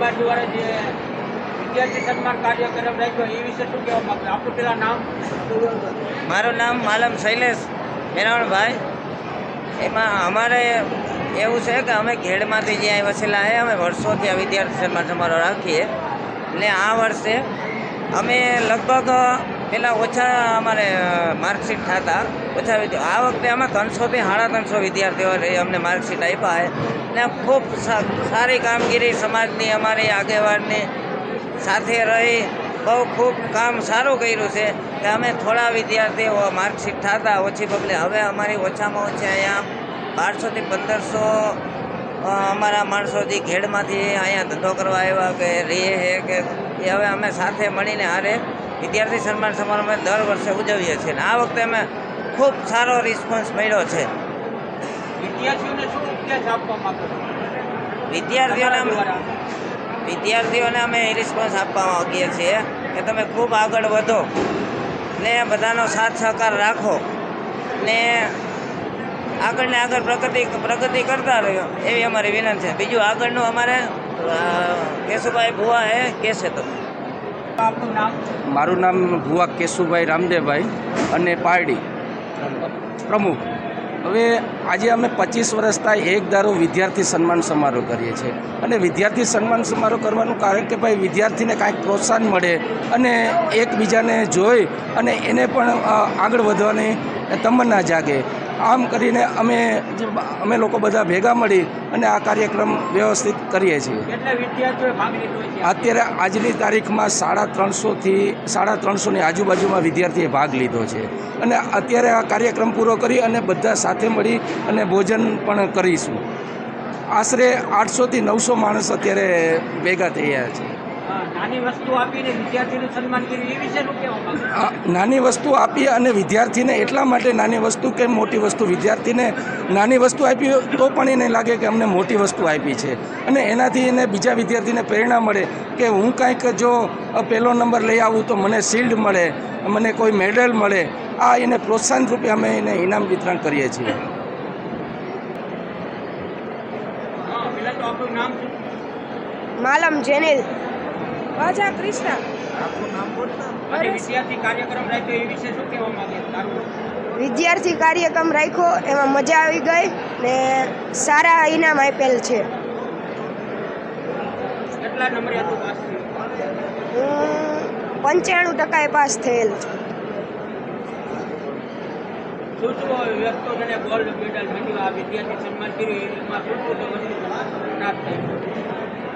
સમાજ દ્વારા જે વિદ્યાર્થી સન્માન કાર્યક્રમ રાખ્યો, એ વિશે શું કહેવા માંગો? છો? આપણું પેલા નામ? મારું નામ માલમ શૈલેષ મેરાવણભાઈ. એમાં અમારે એવું છે કે અમે ઘેડમાંથી જે અહીં વસેલા છે, અમે વર્ષોથી આ વિદ્યાર્થી સન્માન સમારોહ રાખીએ. ને આ વર્ષે અમે લગભગ પહેલાં ઓછા અમારે માર્કશીટ થતા. ઓછા આ વખતે અમે ત્રણસોથી સાડા ત્રણસો વિદ્યાર્થીઓએ અમને માર્કશીટ આપ્યા છે. ને ખૂબ સારી કામગીરી સમાજની, અમારી આગેવાનની સાથે રહી, બહુ ખૂબ કામ સારું કર્યું છે. કે અમે થોડા વિદ્યાર્થીઓ માર્કશીટ થતા, ઓછી પબ્લિક હવે અમારી ઓછામાં ઓછી અહીંયા બારસોથી પંદરસો અમારા માણસો જે ખેડમાંથી અહીંયા ધંધો કરવા આવ્યા કે રે છે કે, એ હવે અમે સાથે મળીને હારે વિદ્યાર્થી સન્માન સમારોહ અમે દર વર્ષે ઉજવીએ છીએ અને આ વખતે અમે ખૂબ સારો રિસ્પોન્સ મળ્યો છે. વિદ્યાર્થીઓને વિદ્યાર્થીઓને અમે વિદ્યાર્થીઓને અમે એ રિસ્પોન્સ આપવા માંગીએ છીએ કે તમે ખૂબ આગળ વધો ને બધાનો સાથ સહકાર રાખો ને આગળ ને આગળ પ્રગતિ પ્રગતિ કરતા રહ્યો એવી અમારી વિનંતી છે. બીજું આગળનું અમારે કેશુભાઈ ભુવા એ કહેશે તો આપનું નામ? મારું નામ ભુવા કેશુભાઈ રામદેવભાઈ અને પારડી. પ્રમુખ. હવે આજે અમે પચીસ વર્ષ થાય એક દારો વિદ્યાર્થી સન્માન સમારોહ કરીએ છીએ. અને વિદ્યાર્થી સન્માન સમારોહ કરવાનું કારણ કે ભાઈ વિદ્યાર્થીને કાંઈક પ્રોત્સાહન મળે અને એકબીજાને જોઈ અને એને પણ આગળ વધવાની તમન્ના જાગે. આમ કરીને અમે જે અમે લોકો બધા ભેગા મળી અને આ કાર્યક્રમ વ્યવસ્થિત કરીએ છીએ. અત્યારે આજની તારીખમાં સાડા ત્રણસોથી સાડા ત્રણસોની આજુબાજુમાં વિદ્યાર્થીએ ભાગ લીધો છે. અને અત્યારે આ કાર્યક્રમ પૂરો કરી અને બધા સાથે મળી અને ભોજન પણ કરીશું. આશરે આઠસોથી નવસો માણસ અત્યારે ભેગા થયા છે. નાની વસ્તુ આપીને વિદ્યાર્થીનું સન્માન કર્યું એ વિશે નાની વસ્તુ આપી અને વિદ્યાર્થીને એટલા માટે નાની વસ્તુ કે મોટી વસ્તુ? વિદ્યાર્થીને નાની વસ્તુ આપી હોય તો પણ એને લાગે કે અમને મોટી વસ્તુ આપી છે. અને એનાથી એને બીજા વિદ્યાર્થીને પ્રેરણા મળે કે હું કાંઈક જો પહેલો નંબર લઈ આવું તો મને શિલ્ડ મળે મને કોઈ મેડલ મળે. આ એને પ્રોત્સાહન રૂપે અમે એને ઇનામ વિતરણ કરીએ છીએ. માલમ જેનિલ. વાજા કૃષ્ણ. વિદ્યાર્થી કાર્યક્રમ રાખ્યો એ વિશે શું કહેવા માંગે? વિદ્યાર્થી કાર્યક્રમ રાખ્યો એમાં મજા આવી ગઈ ને સારા ઇનામ આપેલ છે. કેટલા નંબરે હતું પાસ હું પંચાણું ટકાએ પાસ થયેલ છું.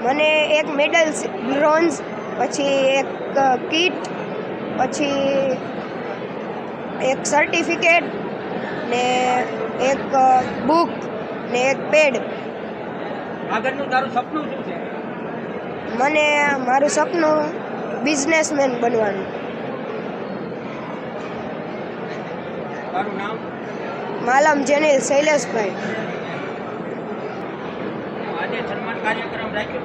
મને એક મેડલ બ્રોન્ઝ પછી એક કીટ પછી એક સર્ટિફિકેટ ને એક બુક ને એક પેડ આગળનું તારું સપનું શું છે? મને મારું સપનું બિઝનેસમેન બનવાનું. તારું નામ? માલમ જેનિલ શૈલેષભાઈ. આજે સન્માન કાર્યક્રમ રાખ્યો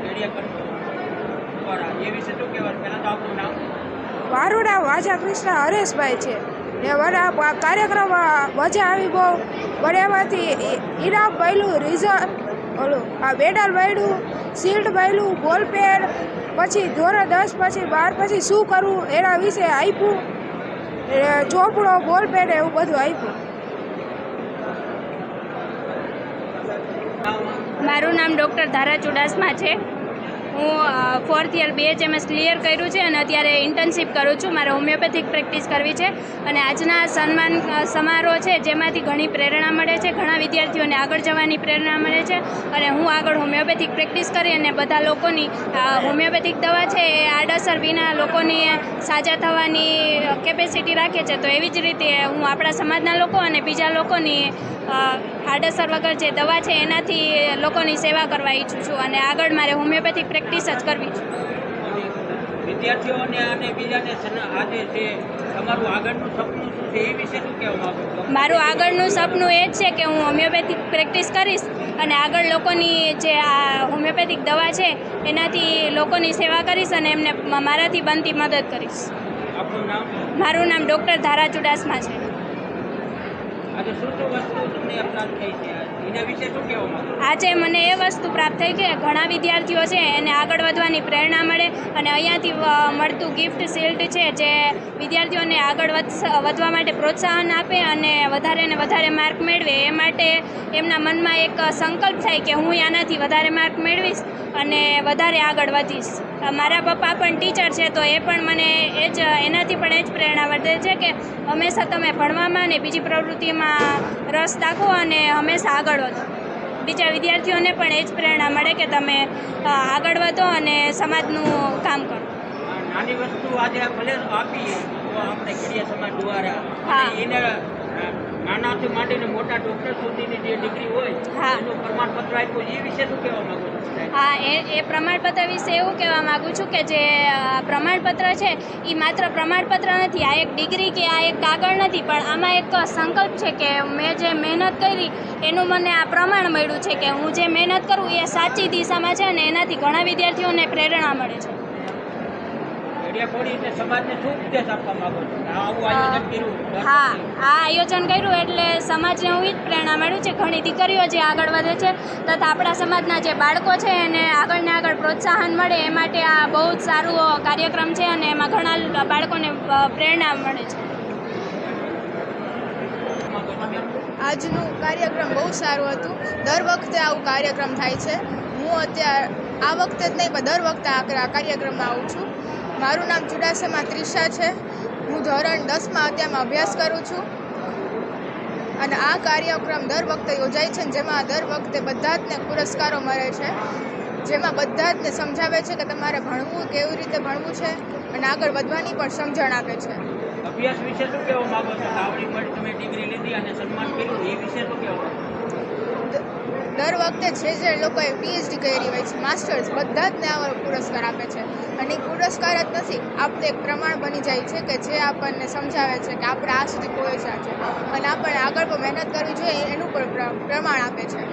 કેડિયા કરતો દ્વારા એ વિશે શું કહેવાનું? પહેલાં તો આપણું નામ? મારું વાજા કૃષ્ણ હરેશભાઈ છે. ને મને આ કાર્યક્રમ આ મજા આવી બહુ. ઈ- ઇનામ મળ્યું રિઝલ્ટ ઓલું આ મેડલ મળ્યું શિલ્ડ મળ્યું બોલ પેન પછી ધોરણ દસ પછી બાર પછી શું કરવું એના વિશે આપ્યું. ચોપડો બોલ પેન એવું બધું આપ્યું. મારું નામ ડૉક્ટર ધારા ચુડાસમા છે. હું ફોર્થ યર બીએચએમએસ ક્લિયર કર્યું છે અને અત્યારે ઇન્ટર્નશીપ કરું છું. મારે હોમિયોપેથિક પ્રેક્ટિસ કરવી છે અને આજના સન્માન સમારોહ છે જેમાંથી ઘણી પ્રેરણા મળે છે, ઘણા વિદ્યાર્થીઓને આગળ જવાની પ્રેરણા મળે છે અને હું આગળ હોમિયોપેથિક પ્રેક્ટિસ કરી અને બધા લોકોની હોમિયોપેથિક દવા છે એ આડઅસર વિના લોકોની સાજા થવાની કેપેસિટી રાખે છે. તો એવી જ રીતે હું આપણા સમાજના લોકો અને બીજા લોકોની આડઅસર વગર જે દવા છે એનાથી લોકોની સેવા કરવા ઈચ્છું છું અને આગળ મારે હોમિયોપેથિક પ્રેક્ટિસ જ કરવી વિદ્યાર્થીઓને અને બીજાને આજે જે તમારું આગળનું સપનું શું છે એ વિશે શું કહેવા માંગો મારું આગળનું સપનું એ જ છે કે હું હોમિયોપેથિક પ્રેક્ટિસ કરીશ અને આગળ લોકોની જે આ હોમિયોપેથિક દવા છે એનાથી લોકોની સેવા કરીશ અને એમને મારાથી બનતી મદદ કરીશ. મારું નામ ડૉક્ટર ધારા ચુડાસમા છે. આજે શું શું વસ્તુ તમને પ્રાપ્ત થઈ છે? આજે? મને એ વસ્તુ પ્રાપ્ત થઈ કે ઘણા વિદ્યાર્થીઓ છે એને આગળ વધવાની પ્રેરણા મળે અને અહીંયાથી મળતું ગિફ્ટ શિલ્ડ છે જે વિદ્યાર્થીઓને આગળ વધવા માટે પ્રોત્સાહન આપે અને વધારે ને વધારે માર્ક મેળવે એ માટે એમના મનમાં એક સંકલ્પ થાય કે હું આનાથી વધારે માર્ક મેળવીશ અને વધારે આગળ વધીશ મારા પપ્પા પણ ટીચર છે તો એ પણ મને એ જ, એનાથી પણ એ જ પ્રેરણા વધે છે કે હંમેશા તમે ભણવામાં અને બીજી પ્રવૃત્તિમાં રસ દાખવો અને હંમેશા આગળ વધો. બીજા વિદ્યાર્થીઓને પણ એ જ પ્રેરણા મળે કે તમે આગળ વધો અને સમાજનું કામ કરો. નાની વસ્તુ આજે ભલે આપી આપણે સમાજ દ્વારા. હા. એને નાનાથી માંડીને મોટા ડોક્ટર સુધીની જે ડિગ્રી હોય. એનું પ્રમાણપત્ર આપ્યું. એ વિશે શું કહેવા માંગો છો હા એ એ પ્રમાણપત્ર વિશે એવું કહેવા માગું છું કે જે પ્રમાણપત્ર છે એ માત્ર પ્રમાણપત્ર નથી. આ એક ડિગ્રી કે આ એક કાગળ નથી પણ આમાં એક સંકલ્પ છે કે મેં જે મહેનત કરી એનું મને આ પ્રમાણ મળ્યું છે કે હું જે મહેનત કરું એ સાચી દિશામાં છે અને એનાથી ઘણા વિદ્યાર્થીઓને પ્રેરણા મળે છે સમાજને શું ઉપદેશ આપવા માગો છો? આ આવું આયોજન કર્યું. દર હા આ આયોજન કર્યું એટલે સમાજને હું એ જ પ્રેરણા મળ્યું છે. ઘણી દીકરીઓ જે આગળ વધે છે તથા આપણા સમાજના જે બાળકો છે એને આગળને આગળ પ્રોત્સાહન મળે એ માટે આ બહુ જ સારું કાર્યક્રમ છે અને એમાં ઘણા બાળકોને પ્રેરણા મળે છે? આજનું કાર્યક્રમ બહુ સારું હતું. દર વખતે આવું કાર્યક્રમ થાય છે. હું અત્યારે આ વખતે જ નહીં પણ દર વખતે આ આ કાર્યક્રમમાં આવું છું. મારું નામ ચુડાસમા ત્રિષા છે. હું ધોરણ દસમાં અત્યારમાં અભ્યાસ કરું છું. અને આ કાર્યક્રમ દર વખતે યોજાય છે જેમાં દર વખતે બધા જ ને પુરસ્કારો મળે છે. જેમાં બધા જ ને સમજાવે છે કે તમારે ભણવું, કેવી રીતે ભણવું છે અને આગળ વધવાની પણ સમજણ આપે છે. અભ્યાસ વિશે શું કહેવા માંગો છો? તમે ડિગ્રી લીધી અને સન્માન કર્યું, એ વિશે શું કહેવા દર વખતે જે જે લોકોએ પીએચડી કરી હોય છે માસ્ટર્સ બધા જ ને આવા પુરસ્કાર આપે છે. અને એ પુરસ્કાર જ નથી આપણે એક પ્રમાણ બની જાય છે કે જે આપણને સમજાવે છે કે આપણે આ સુધી પહોંચ્યા છે. અને આપણે આગળ પણ મહેનત કરવી જોઈએ, એનું પણ પ્ર- પ્રમાણ આપે છે.